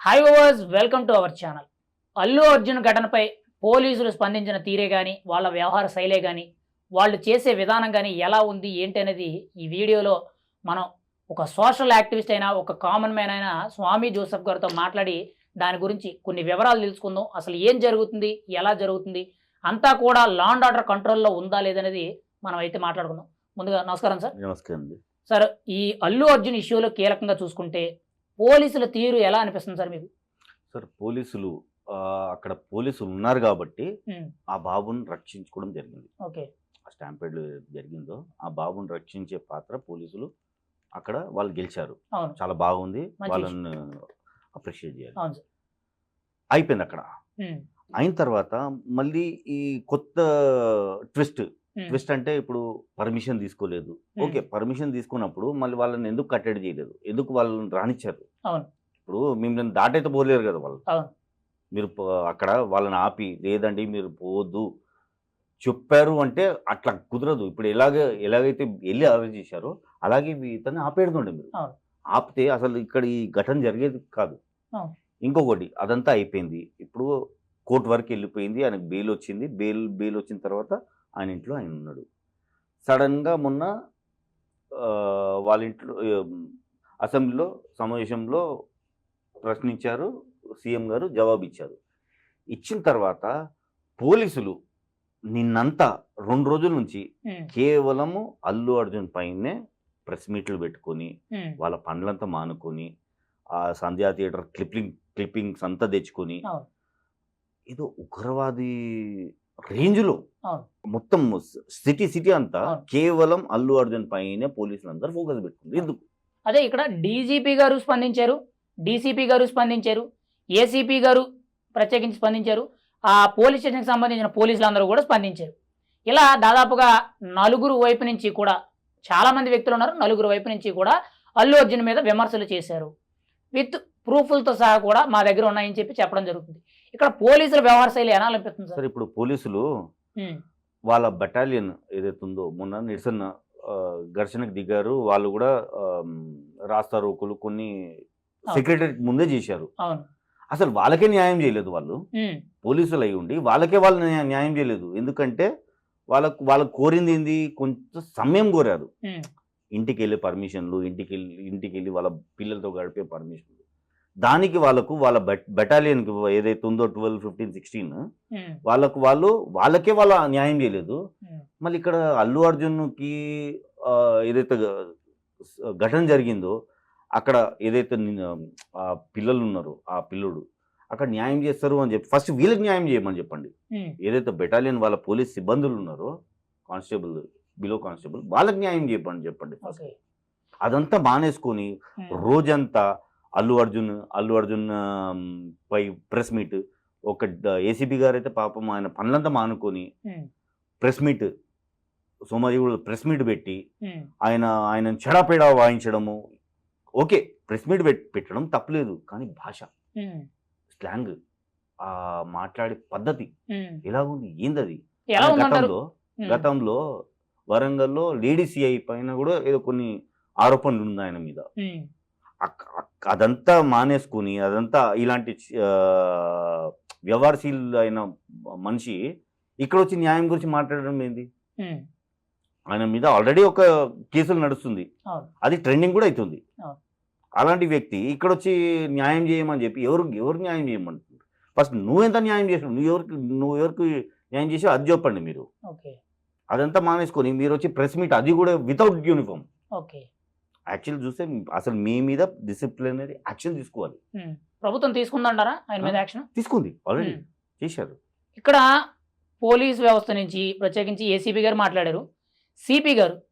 Hi overs welcome to our channel Allu Arjun ఘటనపై పోలీసులు స్పందించిన తీరే కానీ వాళ్ళ వ్యవహార శైలే కానీ వాళ్ళు చేసే విధానం కానీ ఎలా ఉంది ఏంటి అనేది ఈ వీడియోలో మనం ఒక సోషల్ యాక్టివిస్ట్ అయినా ఒక కామన్ మ్యాన్ అయినా స్వామి జోసెఫ్ గారితో మాట్లాడి దాని గురించి కొన్ని వివరాలు తెలుసుకుందాం. అసలు ఏం జరుగుతుంది ఎలా జరుగుతుంది అంతా కూడా లా అండ్ ఆర్డర్ కంట్రోల్లో ఉందా లేదనేది మనం అయితే మాట్లాడుకుందాం. ముందుగా నమస్కారం సార్. నమస్కారం సార్ ఈ అల్లు అర్జున్ ఇష్యూలో కీలకంగా చూసుకుంటే పోలీసుల తీరు ఎలా అనిపిస్తుంది సార్ మీకు? సార్ పోలీసులు అక్కడ పోలీసులు ఉన్నారు కాబట్టి ఆ బాబుని రక్షించుకోవడం జరిగింది. ఓకే. ఆ స్టాంపేడ్ జరిగిందో ఆ బాబుని రక్షించే పాత్ర పోలీసులు అక్కడ వాళ్ళు గెలిచారు. చాలా బాగుంది. వాళ్ళని అప్రిషియేట్ చేయాలి. అయిపోయింది అక్కడ. అయిన తర్వాత మళ్ళీ ఈ కొత్త ట్విస్ట్ ట్విస్ట్ అంటే ఇప్పుడు పర్మిషన్ తీసుకోలేదు. ఓకే పర్మిషన్ తీసుకున్నప్పుడు మళ్ళీ వాళ్ళని ఎందుకు కట్టడి చేయలేదు? ఎందుకు వాళ్ళని రానిచ్చారు. ఇప్పుడు మిమ్మల్ని దాటైతే పోలేరు కదా వాళ్ళు. మీరు అక్కడ వాళ్ళని ఆపి లేదండి మీరు పోవద్దు. చెప్పారు అంటే అట్లా కుదరదు. ఇప్పుడు ఎలాగ ఎలాగైతే వెళ్ళి అరెస్ట్ చేశారో అలాగే ఇతన్ని ఆపేడుతుండే మీరు. ఆపితే అసలు ఇక్కడ ఈ ఘటన జరిగేది కాదు. ఇంకొకటి అదంతా అయిపోయింది. ఇప్పుడు కోర్టు వరకు వెళ్ళిపోయింది. ఆయనకు బెయిల్ వచ్చింది. బెయిల్ బెయిల్ వచ్చిన తర్వాత ఆయన ఇంట్లో ఆయన ఉన్నాడు. సడన్గా మొన్న వాళ్ళ ఇంట్లో అసెంబ్లీలో సమావేశంలో ప్రశ్నించారు సీఎం గారు జవాబు ఇచ్చారు ఇచ్చిన తర్వాత పోలీసులు నిన్నంతా రెండు రోజుల నుంచి కేవలము అల్లు అర్జున్ పైనే ప్రెస్ మీట్లు పెట్టుకొని వాళ్ళ పనులంతా మానుకొని ఆ సంధ్యా థియేటర్ క్లిప్పింగ్ క్లిప్పింగ్స్ అంతా తెచ్చుకొని. ఏదో ఉగ్రవాది రేంజ్లో. మొత్తం సిటీ సిటీ అంతా. కేవలం అల్లు అర్జున్ పైనే పోలీసులు అందరూ ఫోకస్ పెట్టుకుంది. ఎందుకు? అదే ఇక్కడ డీజీపీ గారు స్పందించారు డీసీపీ గారు స్పందించారు ఏసీపీ గారు ప్రత్యేకించి స్పందించారు ఆ పోలీస్ స్టేషన్కి సంబంధించిన పోలీసులు అందరూ కూడా స్పందించారు. ఇలా దాదాపుగా నలుగురు వైపు నుంచి కూడా చాలా మంది వ్యక్తులు ఉన్నారు. నలుగురు వైపు నుంచి కూడా అల్లు అర్జున్ మీద విమర్శలు చేశారు. విత్ ప్రూఫ్లతో సహా కూడా మా దగ్గర ఉన్నాయని చెప్పి చెప్పడం జరుగుతుంది. ఇక్కడ పోలీసుల వ్యవహార శైలి ఎలా అనిపిస్తుంది సార్? ఇప్పుడు పోలీసులు వాళ్ళ బటాలియన్ ఏదైతే ఉందో మొన్న నిరసన ఘర్షణకు దిగారు. వాళ్ళు కూడా రాస్తా రోకులు కొన్ని సెక్రటరీ ముందే చేశారు. అసలు వాళ్ళకే న్యాయం చేయలేదు వాళ్ళు. పోలీసులు అయి ఉండి వాళ్ళకే వాళ్ళు న్యా- న్యాయం చేయలేదు. ఎందుకంటే వాళ్ళకు వాళ్ళకు కోరింది ఏంది? కొంచెం సమయం కోరారు. ఇంటికి వెళ్ళే పర్మిషన్లు ఇంటికి వెళ్ళి ఇంటికి వెళ్ళి వాళ్ళ పిల్లలతో గడిపే పర్మిషన్లు. దానికి వాళ్ళకు వాళ్ళ బెట్ బెటాలియన్కి ఏదైతే ఉందో ట్వెల్వ్ ఫిఫ్టీన్ సిక్స్టీన్ వాళ్ళకు వాళ్ళు వాళ్ళకే వాళ్ళ న్యాయం చేయలేదు. మళ్ళీ ఇక్కడ అల్లు అర్జున్కి ఏదైతే ఘటన జరిగిందో అక్కడ ఏదైతే పిల్లలు ఉన్నారో ఆ పిల్లోడు అక్కడ న్యాయం చేస్తారు అని చెప్పి ఫస్ట్ వీళ్ళకి న్యాయం చేయమని చెప్పండి. ఏదైతే బెటాలియన్ వాళ్ళ పోలీస్ సిబ్బందులు ఉన్నారో కానిస్టేబుల్ బిలో కానిస్టేబుల్ వాళ్ళకి న్యాయం చేయమని చెప్పండి అదంతా మానేసుకొని రోజంతా అల్లు అర్జున్ అల్లు అర్జున్ పై ప్రెస్ మీట్ ఒక ఏసీబీ గారు అయితే పాపం ఆయన పనులంతా మానుకొని ప్రెస్ మీట్ సోమజీవుడు ప్రెస్ మీట్ పెట్టి ఆయన ఆయన చెడాపేడా వాయించడము. ఓకే ప్రెస్ మీట్ పెట్ పెట్టడం తప్పలేదు కానీ భాష స్లాంగ్ ఆ మాట్లాడే పద్ధతి ఉమ్. ఎలా ఉంది? ఏందది? గతంలో గతంలో వరంగల్లో లేడీ సిఐ పైన కూడా ఏదో కొన్ని ఆరోపణలు ఉన్నాయి ఆయన మీద. అదంతా మానేసుకుని అదంతా ఇలాంటి వ్యవహారశీల్ అయిన మనిషి ఇక్కడ వచ్చి న్యాయం గురించి మాట్లాడడం ఏంది? ఆయన మీద ఆల్రెడీ ఒక కేసులు నడుస్తుంది. అది ట్రెండింగ్ కూడా అవుతుంది. అలాంటి వ్యక్తి ఇక్కడ వచ్చి న్యాయం చేయమని చెప్పి ఎవరు ఎవరు న్యాయం చేయమంటున్నారు? ఫస్ట్ నువ్వెంత న్యాయం చేసావు నువ్వు ఎవరికి నువ్వు ఎవరికి న్యాయం చేసావు అది చెప్పండి మీరు. అదంతా మానేసుకొని మీరు వచ్చి ప్రెస్ మీట్ అది కూడా వితౌట్ యూనిఫామ్. ఓకే. యాక్చువల్ చూస్తే అసలు మీ మీద డిసిప్లినరీ యాక్షన్ తీసుకోవాలి. ప్రభుత్వం తీసుకుందంటారా? ఆయన మీద యాక్షన్? తీసుకుంది. ఆల్రెడీ. చేశారు. ఇక్కడ పోలీస్ వ్యవస్థ నుంచి ప్రత్యేకించి ఏసీపీ గారు మాట్లాడారు. సిపి గారు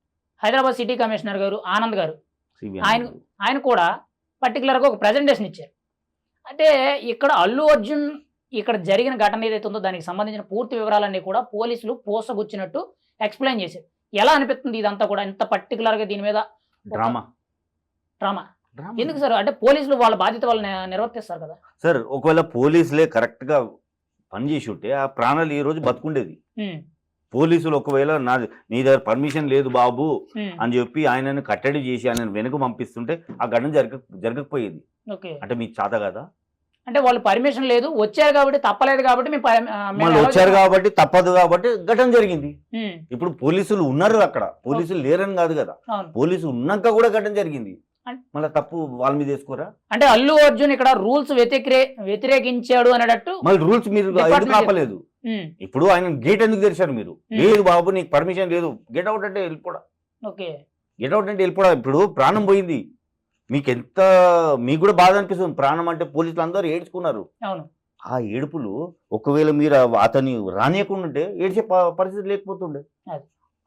హైదరాబాద్ సిటీ కమిషనర్ గారు ఆనంద్ గారు ఆయన- ఆయన కూడా పర్టికులర్గా ఒక ప్రజెంటేషన్ ఇచ్చారు. అంటే ఇక్కడ అల్లు అర్జున్ ఇక్కడ జరిగిన ఘటన ఏదైతే ఉందో దానికి సంబంధించిన పూర్తి వివరాలన్నీ కూడా పోలీసులు పోసగుచ్చినట్టు ఎక్స్ప్లెయిన్ చేశారు. ఎలా అనిపిస్తుంది ఇదంతా కూడా? ఇంత పర్టికులర్గా దీని మీద డ్రామా. డ్రామా. ఎందుకు సార్? అంటే పోలీసులు వాళ్ళ బాధ్యత వాళ్ళు నిర్వర్తిస్తారు కదా. సార్ ఒకవేళ పోలీసులే కరెక్ట్గా పనిచేసి ఉంటే ఆ ప్రాణాలు ఈ రోజు బతుకుండేది. పోలీసులు ఒకవేళ నా నీ దగ్గర పర్మిషన్ లేదు బాబు అని చెప్పి ఆయనను కట్టడి చేసి ఆయనను వెనుక పంపిస్తుంటే ఆ ఘటన జరగ జరగకపోయేది. అంటే మీకు చాత కదా? అంటే వాళ్ళు పర్మిషన్ లేదు వచ్చారు కాబట్టి తప్పలేదు కాబట్టి allow వచ్చారు. కాబట్టి తప్పదు కాబట్టి ఘటన జరిగింది. ఇప్పుడు పోలీసులు ఉన్నారు అక్కడ. పోలీసులు లేరని కాదు కదా. పోలీసులు ఉన్నాక కూడా ఘటన జరిగింది. మళ్ళీ తప్పు వాళ్ళ మీద వేసుకోరా? అంటే అల్లు అర్జున్ ఇక్కడ రూల్స్ వ్యతిరే వ్యతిరేకించాడు అనేటట్టు మళ్ళీ రూల్స్ మీరు ఎందుకు ఆపలేదు? ఇప్పుడు ఆయన గేట్ ఎందుకు తెరిచారు మీరు. లేదు బాబు నీకు పర్మిషన్ లేదు. గెట్ అవుట్ అంటే వెళ్ళిపోవడం ఓకే. గెట్ అవుట్ అంటే వెళ్ళిపోవడం ఇప్పుడు ప్రాణం పోయింది. మీకు ఎంత మీకు కూడా బాధ అనిపిస్తుంది. ప్రాణం అంటే పోలీసులు అందరూ ఏడ్చుకున్నారు. అవును. ఆ ఏడుపులు ఒకవేళ మీరు అతని రానియకుండా ఉంటే ఏడ్చే పరిస్థితి లేకపోతుండే.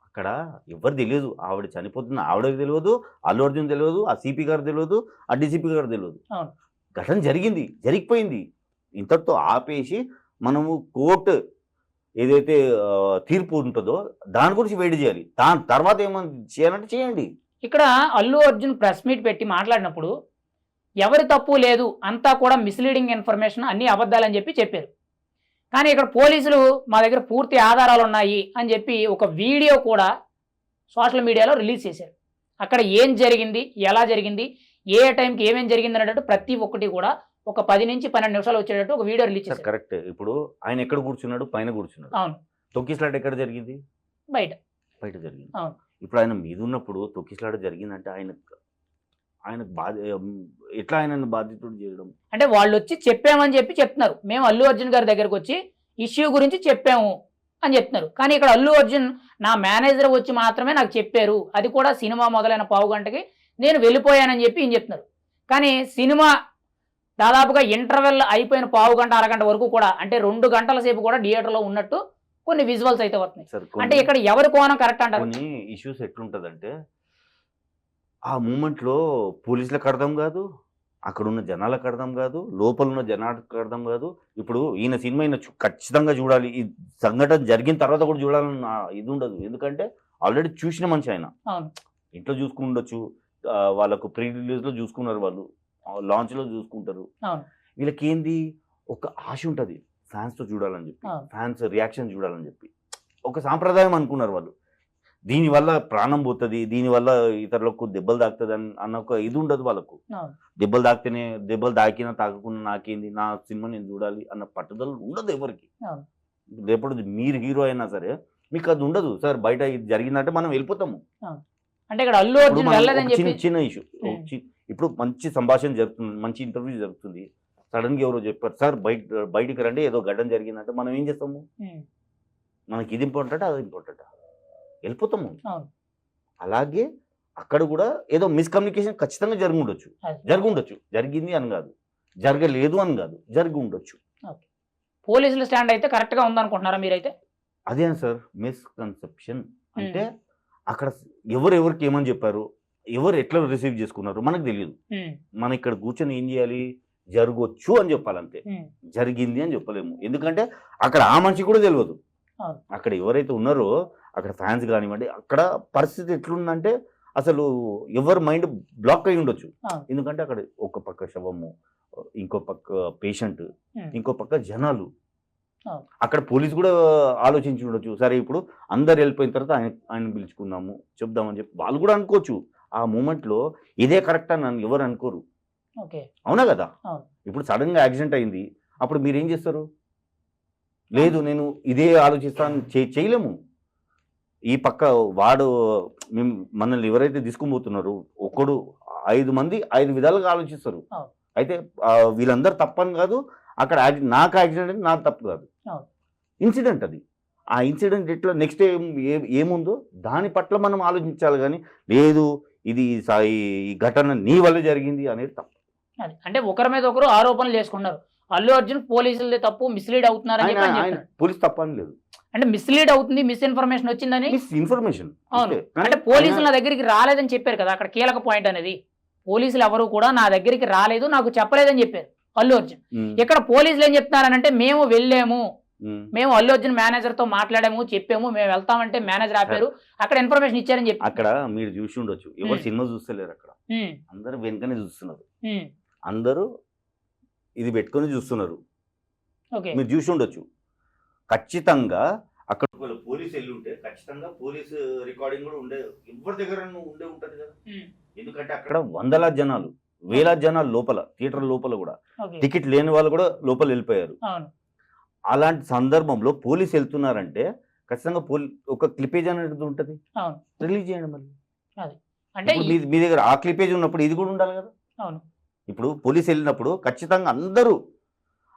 అక్కడ ఎవరు తెలియదు ఆవిడ చనిపోతున్న ఆవిడకి తెలియదు అల్లు అర్జున్ తెలియదు ఆ సిపి గారు తెలియదు ఆ డీసీపీ గారు తెలియదు. ఘటన జరిగింది జరిగిపోయింది. ఇంతటితో ఆపేసి మనము కోర్టు ఏదైతే తీర్పు ఉంటుందో దాని గురించి వెయిట్ చేయాలి. దాని తర్వాత ఏమైనా చేయాలంటే చేయండి. ఇక్కడ అల్లు అర్జున్ ప్రెస్ మీట్ పెట్టి మాట్లాడినప్పుడు ఎవరి తప్పు లేదు అంతా కూడా మిస్లీడింగ్ ఇన్ఫర్మేషన్ అన్ని అబద్ధాలని చెప్పి చెప్పారు. కానీ ఇక్కడ పోలీసులు మా దగ్గర పూర్తి ఆధారాలు ఉన్నాయి అని చెప్పి ఒక వీడియో కూడా సోషల్ మీడియాలో రిలీజ్ చేశారు. అక్కడ ఏం జరిగింది ఎలా జరిగింది ఏ టైంకి ఏమేం జరిగింది అనేటట్టు ప్రతి ఒక్కటి కూడా ఒక పది నుంచి పన్నెండు నిమిషాలు వచ్చేటట్టు ఒక వీడియో రిలీజ్ చేశారు. కరెక్ట్. ఇప్పుడు ఆయన ఎక్కడ కూర్చున్నాడు? పైన కూర్చున్నాడు. అవును. తొక్కిస్లాట్ ఎక్కడ జరిగింది? బయట. బయట జరిగింది. అవును. ఇప్పుడు ఆయన మీద ఉన్నప్పుడు తొక్కిసలాట జరిగిందంటే ఆయన ఆయనకు బాధ ఎట్లా ఆయనను బాధితుడు చేయడం? అంటే వాళ్ళు వచ్చి చెప్పామని చెప్పి చెప్తున్నారు. మేము అల్లు అర్జున్ గారి దగ్గరకు వచ్చి ఇష్యూ గురించి చెప్పాము అని చెప్తున్నారు. కానీ ఇక్కడ అల్లు అర్జున్ నా మేనేజర్ వచ్చి మాత్రమే నాకు చెప్పారు. అది కూడా సినిమా మొదలైన పావు గంటకి నేను వెళ్ళిపోయానని చెప్పి ఈయన చెప్తున్నారు. కానీ సినిమా దాదాపుగా ఇంటర్వెల్ అయిపోయిన పావు గంట అరగంట వరకు కూడా అంటే రెండు గంటల సేపు కూడా థియేటర్లో ఉన్నట్టు కొన్ని విజువల్స్ అయితే వస్తున్నాయి. అంటే ఇక్కడ ఎవరి కోణం కరెక్ట్ అంటారు? ఇష్యూస్ ఎట్లుంటదంటే ఆ మూమెంట్లో పోలీసులకు అర్థం కాదు అక్కడ ఉన్న జనాలకు అర్థం కాదు లోపల ఉన్న జనాలకు అర్థం కాదు. ఇప్పుడు ఈయన సినిమా ఈయన ఖచ్చితంగా చూడాలి. ఈ సంఘటన జరిగిన తర్వాత కూడా చూడాలని నా ఇది ఉండదు. ఎందుకంటే ఆల్రెడీ చూసిన మనిషి ఆయన. ఇంట్లో చూసుకుండొచ్చు ఆ, వాళ్ళకు ప్రీ రిలీజ్లో చూసుకున్నారు వాళ్ళు. లాంచ్లో చూసుకుంటారు. వీళ్ళకి ఏంది ఒక ఆశ ఉంటుంది. ఫ్యాన్స్తో చూడాలని చెప్పి. ఫ్యాన్స్ రియాక్షన్ చూడాలని చెప్పి. ఒక సాంప్రదాయం అనుకున్నారు వాళ్ళు. దీనివల్ల ప్రాణం పోతుంది దీనివల్ల ఇతరులకు దెబ్బలు తాకుతుంది అని అన్న ఒక ఇది ఉండదు వాళ్ళకు. దెబ్బలు తాకితేనే దెబ్బలు తాకినా తాకకుండా నాకేంది నా సినిమా నేను చూడాలి అన్న పట్టుదల ఉండదు ఎవరికి. రేపటి మీరు హీరో అయినా సరే మీకు అది ఉండదు. సార్ బయట ఇది జరిగిందంటే మనం వెళ్ళిపోతాము. అంటే ఇక్కడ అల్లు ఇప్పుడు అర్జున్ మనం వెళ్ళదని ఒక చిన్న చెప్పి చిన్న ఇష్యూ. ఇప్పుడు మంచి సంభాషణ జరుగుతుంది మంచి ఇంటర్వ్యూ జరుగుతుంది. సడన్గా ఎవరో చెప్పారు సార్ బయట బయటికి రండి ఏదో గడ్డం జరిగిందంటే మనం ఏం చేస్తాము? మనకి ఇది ఇంపార్టెంట్ అది ఇంపార్టెంట్? వెళ్ళిపోతాము. అలాగే అక్కడ కూడా ఏదో మిస్కమ్యూనికేషన్ ఖచ్చితంగా జరిగి ఉండొచ్చు. జరిగి ఉండొచ్చు జరిగింది అని కాదు. జరగలేదు అని కాదు. జరిగి ఉండొచ్చు పోలీసుల స్టాండ్ అయితే కరెక్ట్గా ఉందనుకుంటున్నారా మీరైతే? అదే సార్. మిస్కన్సెప్షన్ అంటే అక్కడ ఎవరు ఎవరికి ఏమని చెప్పారు? ఎవరు ఎట్లా రిసీవ్ చేసుకున్నారు? మనకు తెలియదు. మనం ఇక్కడ కూర్చొని ఏం చేయాలి? జరగవచ్చు అని చెప్పాలంతే. జరిగింది అని చెప్పలేము. ఎందుకంటే అక్కడ ఆ మనిషి కూడా తెలియదు. అక్కడ ఎవరైతే ఉన్నారో అక్కడ ఫ్యాన్స్ కానివ్వండి అక్కడ పరిస్థితి ఎట్లుందంటే అసలు ఎవరి మైండ్ బ్లాక్ అయి ఉండొచ్చు. ఎందుకంటే అక్కడ ఒక పక్క శవము ఇంకో పక్క పేషెంట్ ఇంకో పక్క జనాలు. అక్కడ పోలీస్ కూడా ఆలోచించి ఉండొచ్చు. సరే ఇప్పుడు అందరు వెళ్ళిపోయిన తర్వాత ఆయన ఆయన పిలుచుకుందాము చెప్దామని చెప్పి వాళ్ళు కూడా అనుకోవచ్చు. ఆ మూమెంట్లో ఇదే కరెక్ట్ అని నన్ను ఎవరు అనుకోరు. అవునా కదా. ఇప్పుడు సడన్గా యాక్సిడెంట్ అయింది. అప్పుడు మీరు ఏం చేస్తారు? లేదు నేను ఇదే ఆలోచిస్తాను చేయలేము. ఈ పక్క వాడు మేము మనల్ని ఎవరైతే తీసుకుపోతున్నారు ఒకడు ఐదు మంది ఐదు విధాలుగా ఆలోచిస్తారు. అయితే వీళ్ళందరూ తప్పని కాదు అక్కడ నాకు యాక్సిడెంట్ అయితే నాకు తప్పు కాదు. ఇన్సిడెంట్ అది. ఆ ఇన్సిడెంట్ ఎట్లా నెక్స్ట్ ఏం ఏముందో దాని పట్ల మనం ఆలోచించాలి కానీ లేదు ఇది ఈ- ఘటన నీ వల్ల జరిగింది అనేది తప్పు. అంటే ఒకరి మీద ఒకరు ఆరోపణలు చేసుకున్నారు అల్లు అర్జున్ పోలీసులదే తప్పు మిస్లీడ్ అవుతున్నారని చెప్పి. పోలీస్ తప్పని లేదు. అంటే మిస్లీడ్ అవుతుంది మిస్ఇన్ఫర్మేషన్ వచ్చిందని? మిస్ ఇన్ఫర్మేషన్ అవును. అంటే పోలీసులు నా దగ్గరికి రాలేదని చెప్పారు కదా అక్కడ కీలక పాయింట్ అనేది. పోలీసులు ఎవరు కూడా నా దగ్గరికి రాలేదు నాకు చెప్పలేదని చెప్పారు అల్లు అర్జున్. ఇక్కడ పోలీసులు ఏం చెప్తున్నారనంటే మేము వెళ్ళాము. మేము అల్లు అర్జున్ మేనేజర్తో మాట్లాడాము చెప్పాము మేము వెళ్తామంటే మేనేజర్ ఆపారు. అక్కడ ఇన్ఫర్మేషన్ ఇచ్చారని చెప్పి అక్కడ మీరు చూసి ఉండొచ్చు. ఎవరు. సినిమా చూస్తలేరు అక్కడ. అందరూ వెనుకనే చూస్తున్నారు. అందరూ ఇది పెట్టుకొని చూస్తున్నారు. ఓకే. మీరు చూసి ఉండొచ్చు. ఖచ్చితంగా అక్కడ ఒకవేళ పోలీస్ వెళ్ళి ఉంటే ఖచ్చితంగా పోలీస్ రికార్డింగ్ కూడా ఉండే ఎవరి దగ్గర ఉండే ఉంటది కదా. ఎందుకంటే అక్కడ వందల జనాలు వేల జనాలు లోపల థియేటర్ లోపల కూడా. టికెట్ లేని వాళ్ళు కూడా లోపల వెళ్ళిపోయారు. అవును. అలాంటి సందర్భంలో పోలీసు వెళ్తున్నారంటే ఖచ్చితంగా పోలీ ఒక క్లిపేజ్ అనేది ఉంటుంది. అవును. రిలీజ్ చేయండి మళ్ళీ. అంటే మీ దగ్గర ఆ క్లిపేజ్ ఉన్నప్పుడు ఇది కూడా ఉండాలి కదా. అవును. ఇప్పుడు పోలీస్ వెళ్ళినప్పుడు ఖచ్చితంగా అందరూ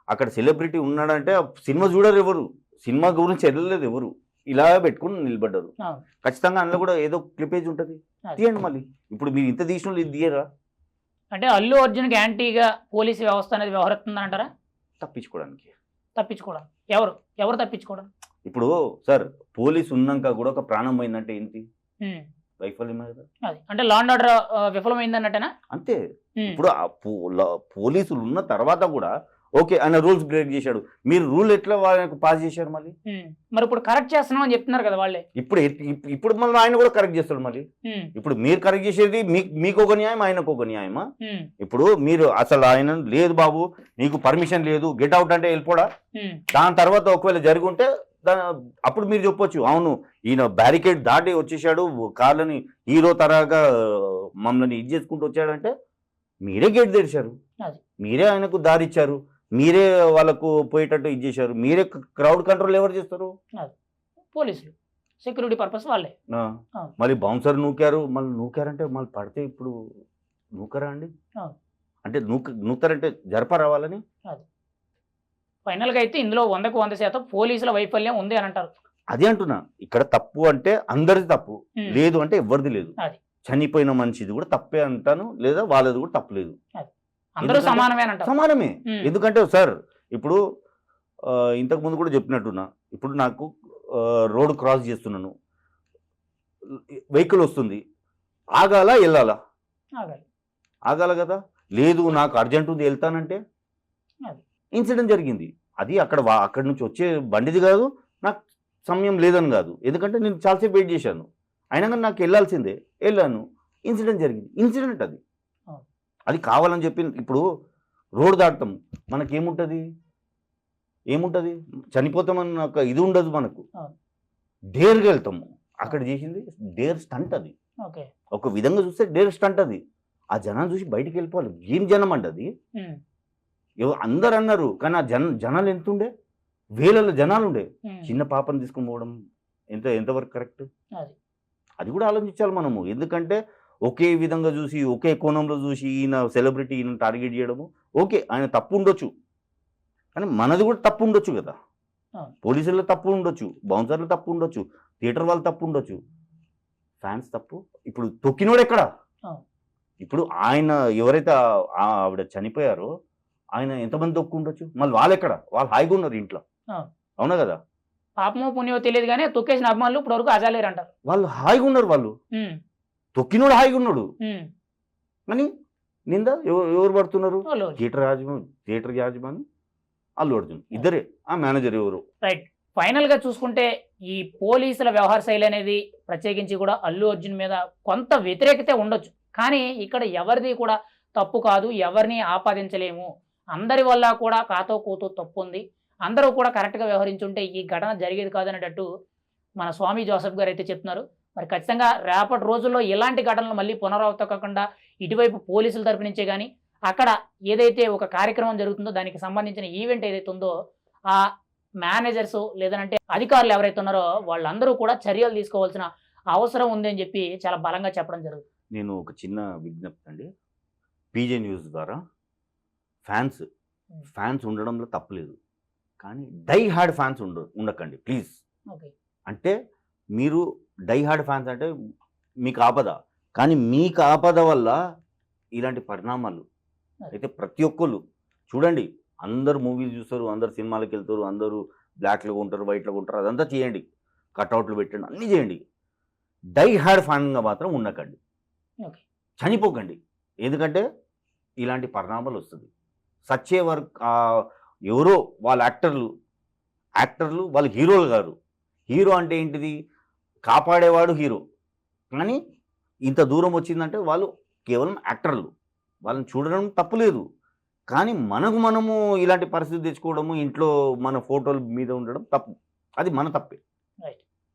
అక్కడ సెలబ్రిటీ ఉన్నాడంటే సినిమా చూడరు ఎవరు. సినిమా గురించి వెళ్ళలేదు ఎవరు. ఇలా పెట్టుకుని నిలబడ్డారు. ఖచ్చితంగా అందులో కూడా ఏదో క్లిపేజ్ ఉంటుంది. తీయండి మళ్ళీ. ఇప్పుడు మీరు ఇంత తీసిన ఇది తీయరా? అంటే అల్లు అర్జున్కి యాంటీగా పోలీసు వ్యవస్థ అనేది వ్యవహరిస్తుందని అంటారా తప్పించుకోవడానికి. తప్పించుకోవడం. ఎవరు? ఎవరు తప్పించుకోవడం? ఇప్పుడు సార్ పోలీస్ ఉన్నాక కూడా ఒక ప్రాణం పోయిందంటే ఏంటి? వైఫల్యమే కదా అంటే లాండ్ ఆర్డర్ విఫలమైంది అన్నట్టేనా అంతే. ఇప్పుడు పోలీసులు ఉన్న తర్వాత కూడా ఓకే ఆయన రూల్స్ బ్రేక్ చేశాడు. మీరు రూల్ ఎట్లా వాళ్ళకి పాస్ చేశారు మళ్ళీ. మరి ఇప్పుడు కరెక్ట్ చేస్తున్నాం అని చెప్తున్నారు కదా వాళ్ళే. ఇప్పుడు ఇప్పుడు మళ్ళీ ఆయన కూడా కరెక్ట్ చేస్తాడు మళ్ళీ. ఇప్పుడు మీరు కరెక్ట్ చేసేది మీకు ఒక న్యాయం ఆయనకు ఒక న్యాయమా? ఇప్పుడు మీరు అసలు ఆయన లేదు బాబు నీకు పర్మిషన్ లేదు గెట్ అవుట్ అంటే వెళ్ళిపోడా? దాని తర్వాత ఒకవేళ జరిగి ఉంటే దా అప్పుడు మీరు చెప్పొచ్చు అవును ఈయన బ్యారికేడ్ దాటి వచ్చేసాడు కార్లని హీరో తరగా మమ్మల్ని ఇది చేసుకుంటూ వచ్చాడంటే మీరే గేట్ తెరిచారు. మీరే ఆయనకు దారి ఇచ్చారు మీరే వాళ్ళకు పోయేటట్టు ఇది చేశారు. మీరే క్రౌడ్ కంట్రోల్ ఎవరు చేస్తారు? పోలీసులు. సెక్యూరిటీ పర్పస్ వాళ్ళే. మళ్ళీ బౌన్సర్ నూకారు. మళ్ళీ నూకారంటే మళ్ళీ పడితే ఇప్పుడు నూకరా అండి. అంటే నూక నూకారంటే జరపరా వాళ్ళని? ఫైనల్గా అయితే ఇందులో వందకు వంద శాతం పోలీసుల వైఫల్యం ఉంది అని అంటారు. అదే అంటున్నా. ఇక్కడ తప్పు అంటే అందరిది తప్పు. లేదు అంటే ఎవరిది లేదు. చనిపోయిన మనిషిది కూడా తప్పే అంటాను లేదా వాళ్ళది కూడా తప్పలేదు అందరూ సమానమే సమానమే. ఎందుకంటే సార్ ఇప్పుడు ఇంతకు ముందు కూడా చెప్పినట్టున్నా. ఇప్పుడు నాకు రోడ్ క్రాస్ చేస్తున్నాను. వెహికల్ వస్తుంది. ఆగాల వెళ్ళాలా? ఆగాలి. కదా? లేదు నాకు అర్జెంట్ ఉంది వెళ్తానంటే. ఇన్సిడెంట్ జరిగింది. అది అక్కడ అక్కడి నుంచి వచ్చే బండిది కాదు నాకు సమయం లేదని కాదు. ఎందుకంటే నేను చాలాసేపు వెయిట్ చేశాను. అయినా కానీ నాకు వెళ్ళాల్సిందే. వెళ్ళాను. ఇన్సిడెంట్ జరిగింది. ఇన్సిడెంట్ అది. అది కావాలని చెప్పి ఇప్పుడు రోడ్ దాటుతాం. మనకేముంటుంది? ఏముంటుంది? చనిపోతామన్న ఒక ఇది ఉండదు మనకు. డేర్గా వెళ్తాము. అక్కడ చేసింది డేర్ స్టంట్ అది. ఒక విధంగా చూస్తే డేర్ స్టంట్ అది. ఆ జనాలు చూసి బయటికి వెళ్ళిపోవాలి. ఏం జనం అండి అది? అందరు అన్నారు కానీ ఆ జన జనాలు ఎంత ఉండే వేలలో జనాలు ఉండే. చిన్న పాపని తీసుకొని పోవడం ఎంత ఎంతవరకు కరెక్ట్? అది. కూడా ఆలోచించాలి మనము. ఎందుకంటే ఒకే విధంగా చూసి ఒకే కోణంలో చూసి ఈయన సెలబ్రిటీ ఈయన టార్గెట్ చేయడము ఓకే ఆయన తప్పు ఉండొచ్చు. కానీ మనది కూడా తప్పు ఉండొచ్చు కదా. పోలీసుల్లో తప్పు ఉండొచ్చు బౌన్సర్లు తప్పు ఉండొచ్చు థియేటర్ వాళ్ళు తప్పు ఉండొచ్చు. ఫ్యాన్స్ తప్పు. ఇప్పుడు తొక్కినోడు ఎక్కడ. ఇప్పుడు ఆయన ఎవరైతే ఆవిడ చనిపోయారో ఆయన ఎంతమంది తొక్కు ఉండొచ్చు మళ్ళీ వాళ్ళు ఎక్కడ వాళ్ళు హాయిగా ఉన్నారు ఇంట్లో. అవును. కదా? పాపమో పుణ్యమో తెలియదు కానీ తొక్కేసిన అభిమానులు ఇప్పుడు వరకు అజాలేరు అంటారు వాళ్ళు హాయిగా ఉన్నారు వాళ్ళు. తొక్కినోడు హాయిగా ఉన్నాడు. కానీ నింద? ఎవ- ఎవరు పడుతున్నారు? థియేటర్ యాజమాన్ థియేటర్ యాజమాన్ అల్లు అర్జున్. ఇద్దరే. ఆ మేనేజర్ ఎవరు? రైట్. ఫైనల్గా చూసుకుంటే ఈ పోలీసుల వ్యవహార శైలి అనేది ప్రత్యేకించి కూడా అల్లు అర్జున్ మీద కొంత వ్యతిరేకత ఉండొచ్చు. కానీ ఇక్కడ ఎవరిది కూడా తప్పు కాదు. ఎవరిని ఆపాదించలేము. అందరి వల్ల కూడా కాతో కూతో తప్పు ఉంది అందరూ కూడా కరెక్ట్గా వ్యవహరించుంటే ఈ ఘటన జరిగేది కాదనేటట్టు మన స్వామి జోసఫ్ గారు అయితే చెప్తున్నారు. మరి ఖచ్చితంగా రేపటి రోజుల్లో ఇలాంటి ఘటనలు మళ్ళీ పునరావృతం కాకుండా ఇటువైపు పోలీసుల తరపు నుంచే కానీ అక్కడ ఏదైతే ఒక కార్యక్రమం జరుగుతుందో దానికి సంబంధించిన ఈవెంట్ ఏదైతే ఉందో ఆ మేనేజర్స్ లేదంటే అధికారులు ఎవరైతే ఉన్నారో వాళ్ళందరూ కూడా చర్యలు తీసుకోవాల్సిన అవసరం ఉంది అని చెప్పి చాలా బలంగా చెప్పడం జరుగుతుంది. నేను ఒక చిన్న విజ్ఞప్తి అండి. పీజే న్యూస్ ద్వారా ఫ్యాన్స్ ఫ్యాన్స్ ఉండడంలో తప్పలేదు కానీ డై హార్డ్ ఫ్యాన్స్ ఉండ ఉండకండి ప్లీజ్. అంటే మీరు డై హార్డ్ ఫ్యాన్స్ అంటే మీకు ఆపద. కానీ మీకు ఆపద వల్ల ఇలాంటి పరిణామాలు అయితే ప్రతి ఒక్కళ్ళు చూడండి అందరు మూవీలు చూస్తారు అందరు సినిమాలకు వెళ్తారు అందరూ బ్లాక్లో ఉంటారు వైట్లో ఉంటారు అదంతా చేయండి. కట్అవుట్లు పెట్టండి అన్నీ చేయండి. డై హార్డ్ ఫ్యాన్గా మాత్రం ఉండకండి. చనిపోకండి. ఎందుకంటే ఇలాంటి పరిణామాలు వస్తుంది. సచ్చే వర్క్ ఎవరో వాళ్ళ యాక్టర్లు యాక్టర్లు వాళ్ళు హీరోలు గారు. హీరో అంటే ఏంటిది? కాపాడేవాడు హీరో. కానీ ఇంత దూరం వచ్చిందంటే వాళ్ళు కేవలం యాక్టర్లు. వాళ్ళని చూడడం తప్పులేదు కానీ మనకు మనము ఇలాంటి పరిస్థితి తెచ్చుకోవడము ఇంట్లో మన ఫోటోల మీద ఉండడం తప్పు. అది మన తప్పే.